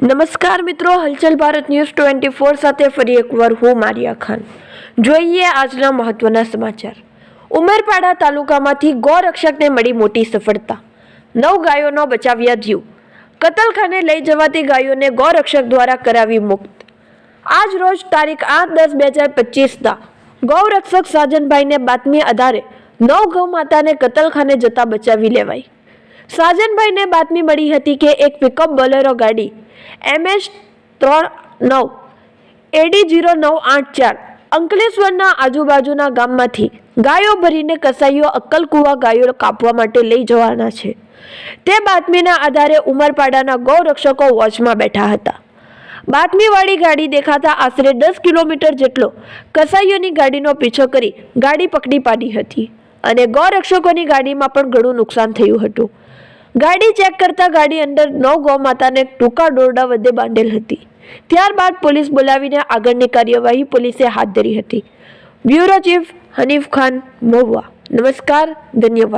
નમસ્કાર મિત્રો, હલચલ ભારત ન્યૂઝ ટ્વેન્ટી ફોર સાથે ફરી એકવાર હું મારિયા ખાન જોઈએ આજના મહત્વના સમાચાર. ઉમરપાડા તાલુકામાંથી ગૌરક્ષકને મળી મોટી સફળતા. નવ ગાયોનો બચાવ્યા જીવ. કતલખાને લઈ જવાતી ગાયોને ગૌરક્ષક દ્વારા કરાવી મુક્ત. આજ રોજ તારીખ આઠ દસ બે હજાર પચીસના ગૌરક્ષક સાજનભાઈને બાતમી આધારે નવ ગૌ માતાને કતલખાને જતા બચાવી લેવાઈ. સાજનભાઈને બાતમી મળી હતી કે એક પિકઅપ બોલેરો ગાડી એમએચ ત્રણ નવ એડી જીરો નવ આઠ ચાર અંકલેશ્વરના આજુબાજુના ગામમાંથી ગાયો ભરીને કસાઈઓ અક્કલકુવા ગાયો કાપવા માટે લઈ જવાના છે. તે બાતમીના આધારે ઉમરપાડાના ગૌરક્ષકો વોચમાં બેઠા હતા. બાતમીવાળી ગાડી દેખાતા આશરે દસ કિલોમીટર જેટલો કસાઈઓની ગાડીનો પીછો કરી ગાડી પકડી પાડી હતી. અને ગૌરક્ષકોની ગાડીમાં પણ ઘણું નુકસાન થયું હતું. ગાડી ચેક કરતા ગાડી અંદર નવ ગૌ માતાને ટૂંકા દોરડા વચ્ચે બાંધેલ હતી. ત્યારબાદ પોલીસ બોલાવીને આગળની કાર્યવાહી પોલીસે હાથ ધરી હતી. Bureau chief Hanif Khan Mahuva. નમસ્કાર, ધન્યવાદ.